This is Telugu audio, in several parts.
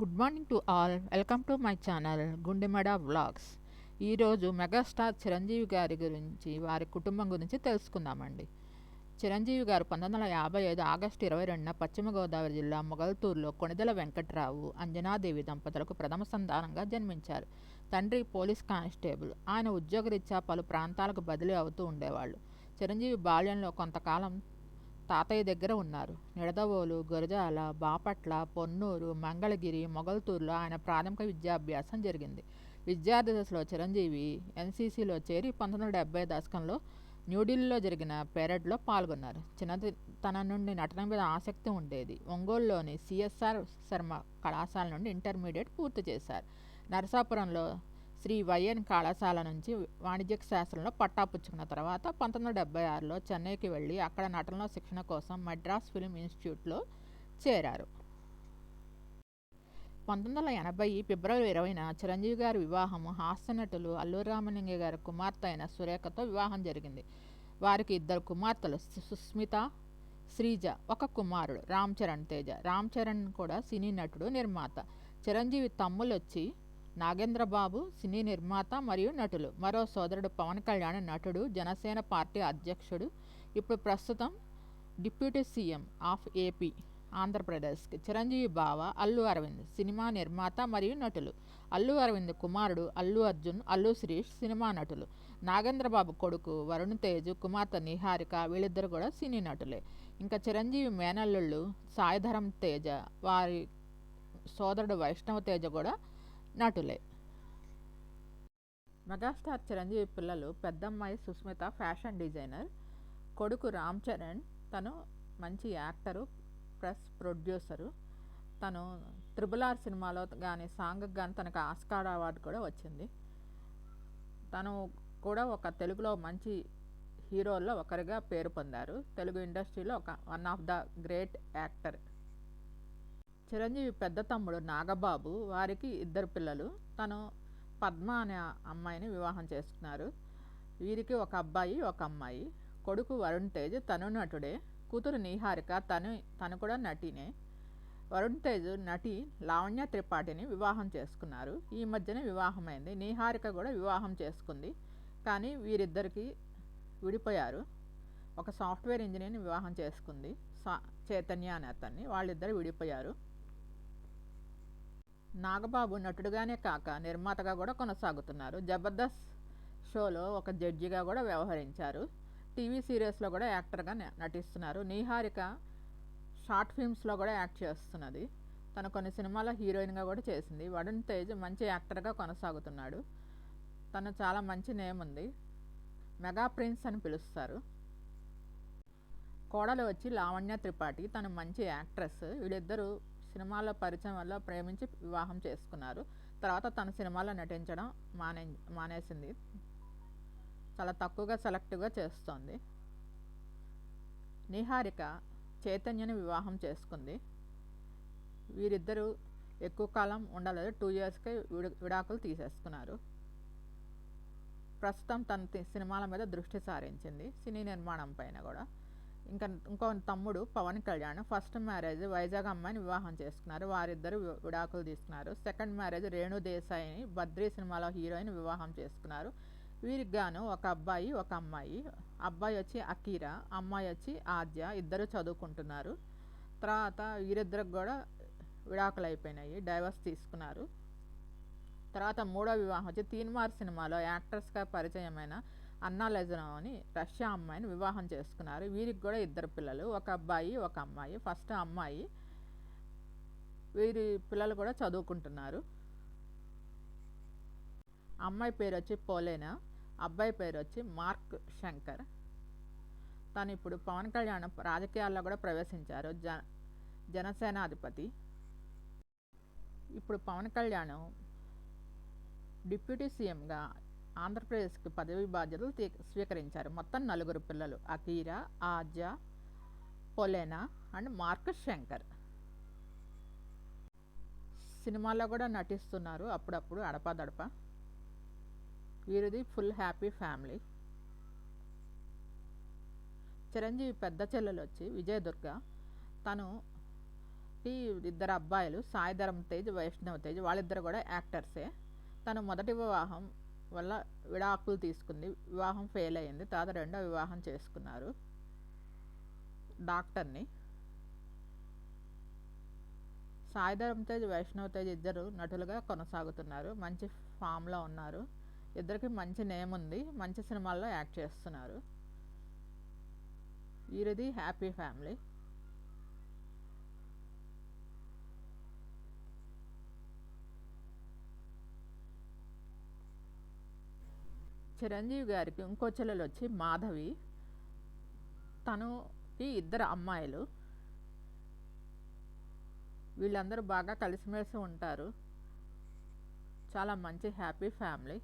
Good morning to all welcome to my channel Gundemada vlogs ఈరోజు మెగాస్టార్ చిరంజీవి గారి గురించి వారి కుటుంబం గురించి తెలుసుకుందామండి. చిరంజీవి గారు పంతొమ్మిది వందల యాభై ఐదు ఆగస్టు ఇరవై రెండున పశ్చిమ గోదావరి జిల్లా మొగల్తూరులో కొణిదల వెంకట్రావు అంజనాదేవి దంపతులకు ప్రథమ సంతానంగా జన్మించారు. తండ్రి పోలీస్ కానిస్టేబుల్. ఆయన ఉద్యోగరీత్యా పలు ప్రాంతాలకు బదిలీ అవుతూ ఉండేవాళ్ళు. చిరంజీవి బాల్యంలో కొంతకాలం తాతయ్య దగ్గర ఉన్నారు. నిడదవోలు గురజాల బాపట్ల పొన్నూరు మంగళగిరి మొగల్తూరులో ఆయన ప్రాథమిక విద్యాభ్యాసం జరిగింది. విద్యార్థి దశలో చిరంజీవి ఎన్సీసీలో చేరి పంతొమ్మిది వందల డెబ్బై దశకంలో న్యూఢిల్లీలో జరిగిన పెరేడ్లో పాల్గొన్నారు. చిన్నతనం నుండి నటన మీద ఆసక్తి ఉండేది. ఒంగోలులోని సిఎస్ఆర్ శర్మ కళాశాల నుండి ఇంటర్మీడియట్ పూర్తి చేశారు. నరసాపురంలో శ్రీ వైఎన్ కళాశాల నుంచి వాణిజ్య శాస్త్రంలో పట్టా పుచ్చుకున్న తర్వాత పంతొమ్మిది వందల డెబ్బై ఆరులో చెన్నైకి వెళ్ళి అక్కడ నటనలో శిక్షణ కోసం మద్రాస్ ఫిల్మ్ ఇన్స్టిట్యూట్లో చేరారు. పంతొమ్మిది వందల ఎనభై ఫిబ్రవరి ఇరవైన చిరంజీవి గారి వివాహం హాస్య నటులు అల్లూరి రామలింగ గారి కుమార్తె అయిన సురేఖతో వివాహం జరిగింది. వారికి ఇద్దరు కుమార్తెలు సుస్మిత శ్రీజ ఒక కుమారుడు రామ్ చరణ్ తేజ. రామ్ చరణ్ కూడా సినీ నటుడు నిర్మాత. చిరంజీవి తమ్ములు వచ్చి నాగేంద్రబాబు సినీ నిర్మాత మరియు నటులు. మరో సోదరుడు పవన్ కళ్యాణ్ నటుడు జనసేన పార్టీ అధ్యక్షుడు. ఇప్పుడు ప్రస్తుతం డిప్యూటీ సీఎం ఆఫ్ ఏపీ ఆంధ్రప్రదేశ్కి. చిరంజీవి బావ అల్లు అరవింద్ సినిమా నిర్మాత మరియు నటులు. అల్లు అరవింద్ కుమారుడు అల్లు అర్జున్ అల్లు శిరీష్ సినిమా నటులు. నాగేంద్రబాబు కొడుకు వరుణ్ తేజ్ కుమార్తె నిహారిక వీళ్ళిద్దరు కూడా సినీ నటులే. ఇంకా చిరంజీవి మేనల్లుళ్ళు సాయిధరం తేజ వారి సోదరుడు వైష్ణవ తేజ కూడా నటులే మెగాస్టార్ చిరంజీవి పిల్లలు పెద్దమ్మాయి సుస్మిత ఫ్యాషన్ డిజైనర్. కొడుకు రామ్ చరణ్ తను మంచి యాక్టరు ప్లస్ ప్రొడ్యూసరు. తను త్రిబుల్ ఆర్ సినిమాలో కానీ సాంగ్కి కానీ తనకు ఆస్కార్ అవార్డు కూడా వచ్చింది. తను కూడా ఒక తెలుగులో మంచి హీరోల్లో ఒకరిగా పేరు పొందారు. తెలుగు ఇండస్ట్రీలో ఒక one of the great actor. Chiranjeevi పెద్ద తమ్ముడు నాగబాబు వారికి ఇద్దరు పిల్లలు. తను పద్మ అనే అమ్మాయిని వివాహం చేసుకున్నారు. వీరికి ఒక అబ్బాయి ఒక అమ్మాయి. కొడుకు వరుణ్ తేజ్ తను నటుడే. కూతురు నీహారిక తను తను కూడా నటినే. వరుణ్ తేజ్ నటి లావణ్య త్రిపాఠిని వివాహం చేసుకున్నారు. ఈ మధ్యనే వివాహమైంది. నీహారిక కూడా వివాహం చేసుకుంది. కానీ వీరిద్దరికి విడిపోయారు. ఒక సాఫ్ట్వేర్ ఇంజనీర్ని వివాహం చేసుకుంది. సా చైతన్య అనే అతన్ని. వాళ్ళిద్దరు విడిపోయారు. నాగబాబు నటుడుగానే కాక నిర్మాతగా కూడా కొనసాగుతున్నారు. జబర్దస్త్ షోలో ఒక జడ్జిగా కూడా వ్యవహరించారు. టీవీ సీరియల్స్లో కూడా యాక్టర్గా నటిస్తున్నారు. నీహారిక షార్ట్ ఫిల్మ్స్లో కూడా యాక్ట్ చేస్తున్నది. తను కొన్ని సినిమాల్లో హీరోయిన్గా కూడా చేసింది. వరుణ్ తేజ్ మంచి యాక్టర్గా కొనసాగుతున్నాడు. తను చాలా మంచి నేమ్ ఉంది. మెగా ప్రిన్స్ అని పిలుస్తారు. కోడలు వచ్చి లావణ్య త్రిపాఠి తను మంచి యాక్ట్రెస్. వీళ్ళిద్దరూ సినిమాల పరిచయం వల్ల ప్రేమించి వివాహం చేసుకున్నారు. తర్వాత తన సినిమాలో నటించడం మానే మానేసింది. చాలా తక్కువగా సెలెక్టివ్గా చేస్తోంది. నిహారిక చైతన్యని వివాహం చేసుకుంది. వీరిద్దరూ ఎక్కువ కాలం ఉండలేదు. టూ ఇయర్స్కే విడు విడాకులు తీసేసుకున్నారు. ప్రస్తుతం తన సినిమాల మీద దృష్టి సారించింది. సినీ నిర్మాణం పైన కూడా. ఇంకా ఇంకో తమ్ముడు పవన్ కళ్యాణ్. ఫస్ట్ మ్యారేజ్ వైజాగ్ అమ్మాయిని వివాహం చేసుకున్నారు. వారిద్దరు విడాకులు తీసుకున్నారు. సెకండ్ మ్యారేజ్ రేణు దేశాయిని బద్రీ సినిమాలో హీరోయిన్ వివాహం చేసుకున్నారు. వీరికి గాను ఒక అబ్బాయి ఒక అమ్మాయి. అబ్బాయి వచ్చి అకీరా అమ్మాయి వచ్చి ఆద్య ఇద్దరు చదువుకుంటున్నారు. తర్వాత వీరిద్దరికి కూడా విడాకులు అయిపోయినాయి డైవర్స్ తీసుకున్నారు. తర్వాత మూడో వివాహం వచ్చి తీన్మార్ సినిమాలో యాక్ట్రెస్గా పరిచయమైన అన్నా లెజనో అని రష్యా అమ్మాయిని వివాహం చేసుకున్నారు. వీరికి కూడా ఇద్దరు పిల్లలు ఒక అబ్బాయి ఒక అమ్మాయి. ఫస్ట్ అమ్మాయి వీరి పిల్లలు కూడా చదువుకుంటున్నారు. అమ్మాయి పేరు వచ్చి పోలేనా? అబ్బాయి పేరు వచ్చి మార్క్ శంకర్. తను ఇప్పుడు పవన్ కళ్యాణ్ రాజకీయాల్లో కూడా ప్రవేశించారు. జ జనసేనాధిపతి. ఇప్పుడు పవన్ కళ్యాణ్ డిప్యూటీ సీఎంగా ఆంధ్రప్రదేశ్కి పదవి బాధ్యతలు స్వీకరించారు. మొత్తం నలుగురు పిల్లలు. అకీరా ఆజా పొలేనా అండ్ మార్క్ శంకర్. సినిమాల్లో కూడా నటిస్తున్నారు. అప్పుడప్పుడు అడపాదడప. వీరిది ఫుల్ హ్యాపీ ఫ్యామిలీ. చిరంజీవి పెద్ద చెల్లెలు వచ్చి విజయదుర్గ. తను ఈ ఇద్దరు అబ్బాయిలు సాయిధరం తేజ్ వైష్ణవ్ తేజ్ వాళ్ళిద్దరు కూడా యాక్టర్సే. తను మొదటి వివాహం వల్ల విడాకులు తీసుకుంది. వివాహం ఫెయిల్ అయింది. తాత రెండో వివాహం చేసుకున్నారు. డాక్టర్ని. సాయిధరం తేజ్ వైష్ణవ్ తేజ్ ఇద్దరు నటులుగా కొనసాగుతున్నారు. మంచి ఫామ్లో ఉన్నారు. ఇద్దరికి మంచి నేమ్ ఉంది. మంచి సినిమాల్లో యాక్ట్ చేస్తున్నారు. వీరిది హ్యాపీ ఫ్యామిలీ. చిరంజీవి గారికి ఇంకో చెల్లెలు వచ్చి మాధవి. తనుకి ఇద్దరు అమ్మాయిలు. వీళ్ళందరూ బాగా కలిసిమెలిసి ఉంటారు. చాలా మంచి హ్యాపీ ఫ్యామిలీ.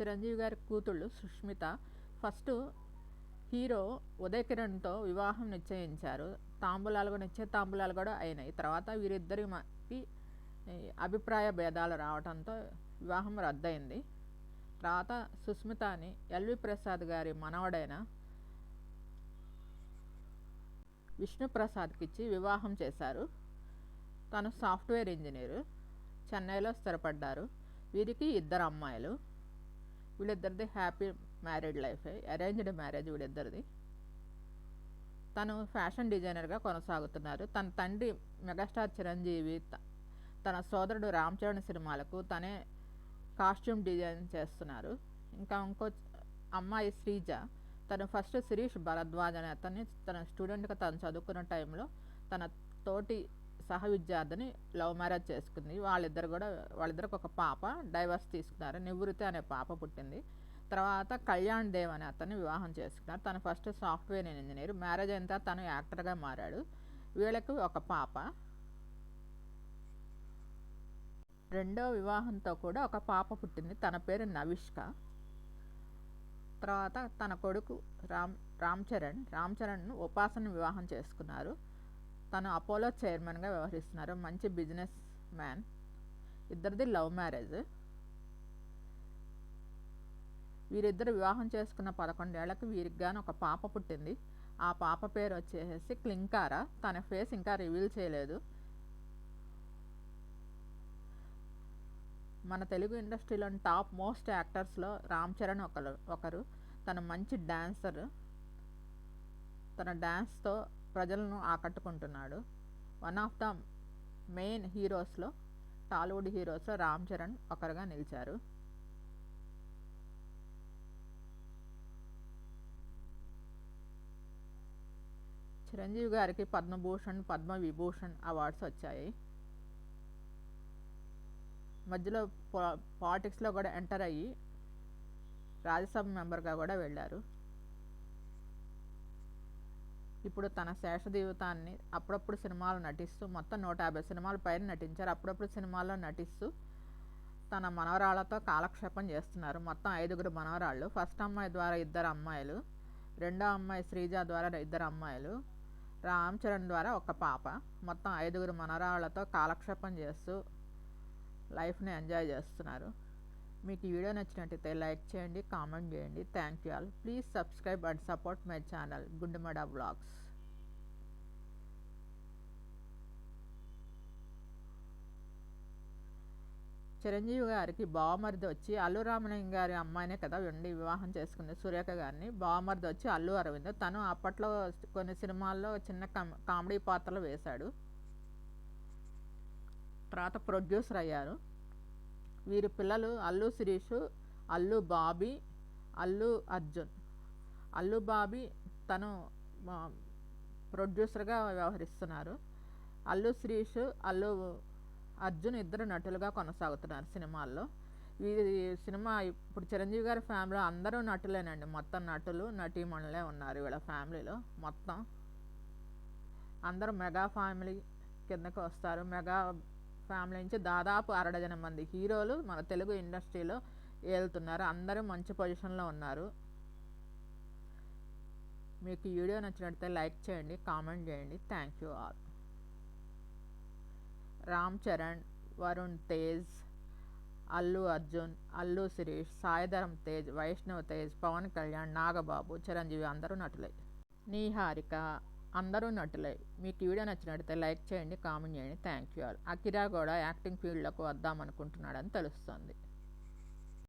చిరంజీవి గారి కూతుళ్ళు సుష్మిత. ఫస్ట్ హీరో ఉదయ్ కిరణ్తో వివాహం నిశ్చయించారు. తాంబూలాలు కూడా నిశ్చయ తాంబూలాలు కూడా అయినాయి. తర్వాత వీరిద్దరికి అభిప్రాయ భేదాలు రావడంతో వివాహం రద్దయింది. తర్వాత సుస్మితని ఎల్వి ప్రసాద్ గారి మనవడైన విష్ణుప్రసాద్కి ఇచ్చి వివాహం చేశారు. తను సాఫ్ట్వేర్ ఇంజనీరు. చెన్నైలో స్థిరపడ్డారు. వీరికి ఇద్దరు అమ్మాయిలు. వీళ్ళిద్దరిది happy married life. Arranged marriage వీళ్ళిద్దరిది. తను ఫ్యాషన్ డిజైనర్గా కొనసాగుతున్నారు. తన తండ్రి మెగాస్టార్ చిరంజీవి తన సోదరుడు రామ్ చరణ్ సినిమాలకు తనే కాస్ట్యూమ్ డిజైన్ చేస్తున్నారు. ఇంకా ఇంకో అమ్మాయి శ్రీజ తను ఫస్ట్ శిరీష్ భరద్వాజ్ అనే అతన్ని తన స్టూడెంట్గా తను చదువుకున్న టైంలో తన తోటి సహ విద్యార్థిని లవ్ మ్యారేజ్ చేసుకుంది. వాళ్ళిద్దరు కూడా వాళ్ళిద్దరికి ఒక పాప డైవర్స్ తీసుకున్నారు. నివృత్తి అనే పాప పుట్టింది. తర్వాత కళ్యాణ్ దేవ్ అనే అతన్ని వివాహం చేసుకున్నారు. తను ఫస్ట్ సాఫ్ట్వేర్ ఇంజనీర్. మ్యారేజ్ అయిన తర్వాత తను యాక్టర్గా మారాడు. వీళ్ళకి ఒక పాప. రెండో వివాహంతో కూడా ఒక పాప పుట్టింది. తన పేరు నవిష్క. తర్వాత తన కొడుకు రామ్ రామ్ చరణ్ రామ్ చరణ్ను ఉపాసన వివాహం చేసుకున్నారు. తను అపోలో చైర్మన్గా వ్యవహరిస్తున్నారు. మంచి బిజినెస్ మ్యాన్. ఇద్దరిది లవ్ మ్యారేజ్. వీరిద్దరు వివాహం చేసుకున్న పదకొండేళ్ళకు వీరికి గాను ఒక పాప పుట్టింది. ఆ పాప పేరు వచ్చేసి క్లింకారా. తన ఫేస్ ఇంకా రివీల్ చేయలేదు. మన తెలుగు ఇండస్ట్రీలోని టాప్ మోస్ట్ యాక్టర్స్లో రామ్ చరణ్ ఒకరు ఒకరు. తన మంచి డ్యాన్సర్ తన డ్యాన్స్తో ప్రజలను ఆకట్టుకుంటున్నాడు. వన్ ఆఫ్ ద మెయిన్ హీరోస్లో టాలీవుడ్ హీరోస్లో రామ్ చరణ్ ఒకరుగా నిలిచారు. చిరంజీవి గారికి పద్మభూషణ్ పద్మ విభూషణ్ అవార్డ్స్ వచ్చాయి. మధ్యలో పా పాలిటిక్స్లో కూడా ఎంటర్ అయ్యి రాజ్యసభ మెంబర్గా కూడా వెళ్ళారు. ఇప్పుడు తన శేష జీవితాన్ని అప్పుడప్పుడు సినిమాలు నటిస్తూ మొత్తం నూట యాభై సినిమాల పైన నటించారు. అప్పుడప్పుడు సినిమాల్లో నటిస్తూ తన మనవరాళ్ళతో కాలక్షేపం చేస్తున్నారు. మొత్తం ఐదుగురు మనవరాళ్ళు. ఫస్ట్ అమ్మాయి ద్వారా ఇద్దరు అమ్మాయిలు. రెండో అమ్మాయి శ్రీజ ద్వారా ఇద్దరు అమ్మాయిలు. రామ్ చరణ్ ద్వారా ఒక పాప. మొత్తం ఐదుగురు మనవరాళ్ళతో కాలక్షేపం చేస్తూ లైఫ్ని ఎంజాయ్ చేస్తున్నారు. మీకు ఈ వీడియో నచ్చినట్టయితే లైక్ చేయండి కామెంట్ చేయండి. Thank you all. Please subscribe and support my channel Gundemada blogs. Chiranjeevi గారికి బావమరిది వచ్చి అల్లు రామలింగ గారి అమ్మాయినే కదా ఉండి వివాహం చేసుకుంది సురేఖ గారిని. బావమరిది వచ్చి అల్లు అరవింద్. తను అప్పట్లో కొన్ని సినిమాల్లో చిన్న కామెడీ పాత్రలు వేశాడు. తర్వాత ప్రొడ్యూసర్ అయ్యారు. వీరి పిల్లలు అల్లు శిరీష్ అల్లు బాబీ అల్లు అర్జున్. అల్లు బాబీ తను ప్రొడ్యూసర్గా వ్యవహరిస్తున్నారు. అల్లు శిరీష్ అల్లు అర్జున్ ఇద్దరు నటులుగా కొనసాగుతున్నారు సినిమాల్లో. వీరి సినిమా ఇప్పుడు చిరంజీవి గారి ఫ్యామిలీ అందరూ నటులేనండి. మొత్తం నటులు నటీమణులే ఉన్నారు వీళ్ళ ఫ్యామిలీలో మొత్తం. అందరూ మెగా ఫ్యామిలీ కిందకు వస్తారు. మెగా ఫ్యామిలీ నుంచి దాదాపు అరడజన మంది హీరోలు మన తెలుగు ఇండస్ట్రీలో ఏలుతున్నారు. అందరూ మంచి పొజిషన్లో ఉన్నారు. మీకు ఈ వీడియో నచ్చినట్లయితే లైక్ చేయండి కామెంట్ చేయండి. Thank you all. Ram Charan Varun Tej Allu Arjun Allu Sirish Saidharam Tej Vaishnav Tej Pawan Kalyan Nagababu Chiranjeevi అందరూ నటులే. నీహారిక. అందరూ నటులే. మీకు వీడియో నచ్చినట్లయితే లైక్ చేయండి కామెంట్ చేయండి. Thank you all. అకిరా కూడా యాక్టింగ్ ఫీల్డ్లోకి వద్దామనుకుంటున్నాడని తెలుస్తుంది.